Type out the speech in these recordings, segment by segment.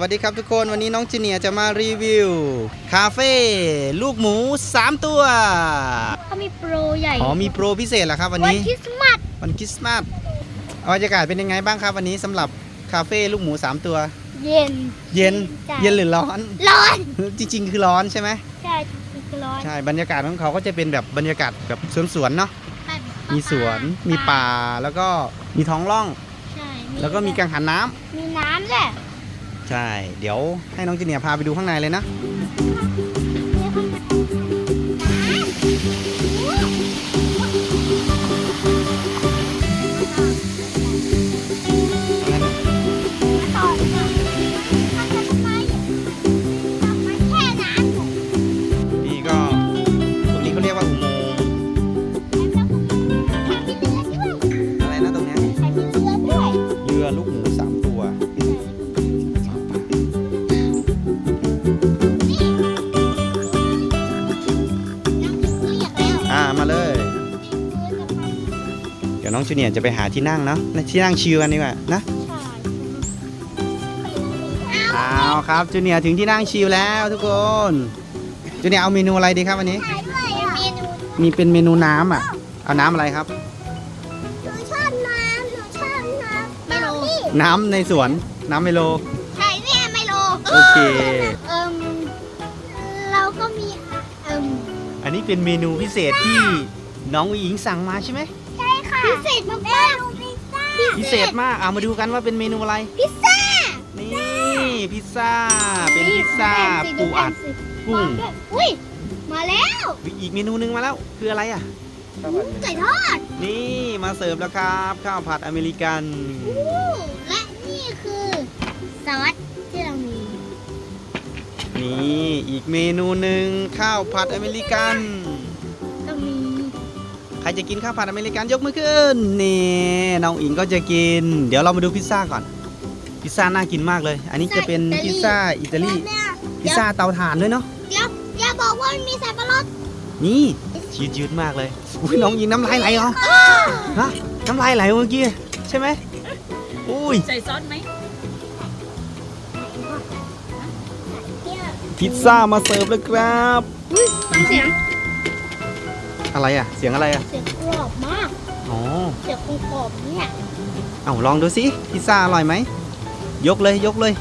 วัสดีครับทุกคนวันนี้น้องจีเนียร์จะมารีวิว คาเฟ่ลูกหมู 3 ตัวเขามีโปรใหญ่อ๋อมีโปรพิเศษเหรอครับวันวันนี้คริสต์มาสวันคริสต์มาสเอาบรรยากาศเป็นยังไงบ้างครับวันนี้สำหรับคาเฟ่ลูกหมู 3 ตัว เย็น เย็นจ้ะเย็นหรือร้อน ร้อน จริง ๆ คือร้อนใช่ไหมใช่คือร้อนใช่บรรยากาศของเขาก็จะเป็นแบบบรรยากาศแบบสวนๆเนาะมีสวนมีป่าแล้วก็มีท้องร่องใช่แล้วก็มีกังหันน้ำมีน้ำด้วย ใช่ เดี๋ยวให้น้องจีเนียร์พาไปดูข้างในเลยนะ ดี๋ยวน้องจูเนียร์จะไปหาที่นั่งเนาะที่นั่งชิลกันดีกว่านะเอาครับจูเนียร์ถึงที่นั่งชิลแล้วทุกคนจูเนียร์เอาเมนูอะไรดีครับวันนี้ถ่ายด้วยเมนูมีเป็นเมนูน้ำอะ เอาน้ำอะไรครับหนูชอบน้ำหนูชอบน้ำไม่รู้น้ำในสวนน้ำไมโล ใช่เนี่ยไม่รู้โอเคเอิมเราก็มีเอิมอันนี้เป็นเมนูพิเศษที่น้องหญิงสั่งมาใช่ไหมใช่ค่ะ พิเศษมากมากพิซซ่าพิเศษมากเอามาดูกันว่าเป็นเมนูอะไร พิซซ่านี่พิซซ่า เป็นพิซซ่าปูอัด กุ้งอุ้ยมาแล้วอีกเมนูหนึงมาแล้วคืออะไรอะ ไก่ทอดนี่มาเสิร์ฟแล้วครับ ข้าวผัดอเมริกัน อู้และนี่คือซอสที่เรามีนี่อีกเมนูหนึ่งข้าวผัดอเมริกันก็มี ใครจะกินข้าวผัดอเมริกันยกมือขึ้นนี่น้องอิงก็จะกิน เดี๋ยวเรามาดูพิซซ่าก่อน พิซซ่าน่ากินมากเลย อันนี้จะเป็นพิซซ่าอิตาลีเนี่ยพิซซ่าเตาถ่านด้วยเนาะเดี๋ยวอย่าบอกว่ามันมีสับปะรดนี่ชีสยืดมากเลยอุ้ยน้องยิงน้ำลายไหลเหรอฮะน้ำลายไหลเมื่อกี้ใช่ไหมอุ้ยใส่ซอสไหมพิซซ่ามาเสิร์ฟแล้วครับฟังเสียง อะไรอะ เสียงอะไรอะ เสียงกรอบมาก อ๋อ เสียงกรอบๆเนี่ยเอาลองดูสิพิซซ่าอร่อยไหม ยกเลยยกเลย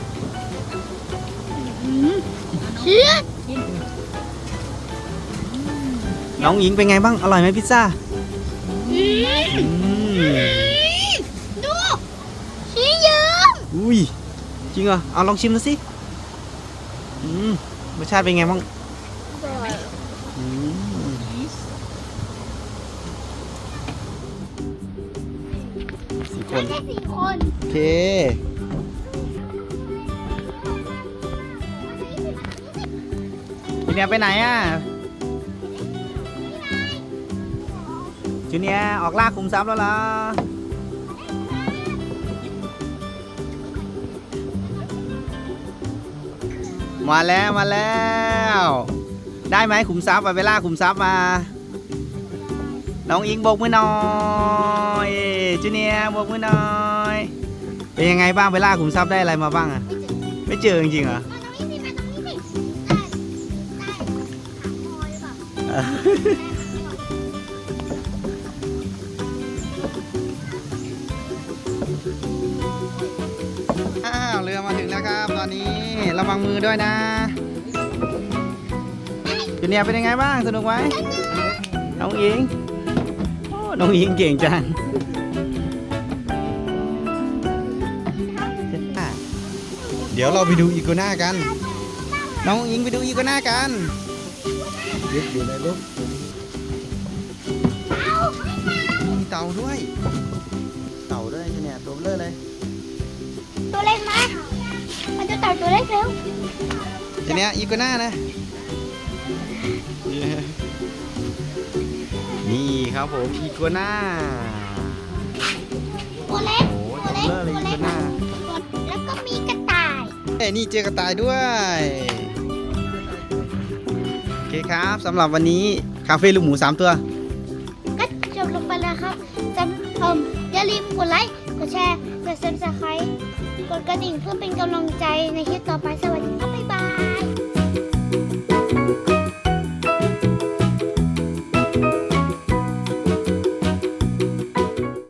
อืมเชื่อน้องหญิงเป็นไงบ้าง อร่อยไหมพิซซ่าอืมอืมดูชี้ยืมอุ้ยจริงเหรอเอาลองชิมดูสิอืมรสชาติเป็นไงบ้าง คน สี่คนโอเค จูเนียร์ไปไหนอะ จูเนียร์ออกล่าคุมทรัพย์แล้วล่ะมาแล้วมาแล้ว ได้ไหมขุมทรัพย์อะไปล่าขุมทรัพย์มา น้องอิงโบกมือหน่อย จูเนียร์บกมือหน่อย เป็นยังไงบ้างไปล่าขุมทรัพย์ได้อะไรมาบ้างอะไม่เจอจริงๆเหรออ้าวเรือมาถึงแล้วครับตอนนี้ระวังมือด้วยนะจูเนียร์เป็นยังไงบ้างสนุกไหมน้องอิงโอ้น้องอิงเก่งจัง เดี๋ยวเราไปดูอีโกน่ากัน น้องอิงไปดูอีโกน่ากันยึดอยู่ในลูกมีเต่าด้วย เต่าด้วยจูเนียร์ตัวเบลอเลย ตัวเล็กไหมมันจะต่อยตัวเล็กเร็วทีเนี้ยอีกัวน่านะ นี่ครับผมอีกัวน่า นี่เจอกระต่ายด้วยโอเคครับสำหรับวันนี้คาเฟ่ลูกหมู3ตัว ก็จบลงไปแล้วครับจำเอิ่มอย่าลืมกดไลค์ กดแชร์ กดซับสไครต์กดกระดิ่งเพื่อเป็นกำลังใจในคลิปต่อไปสวัสดี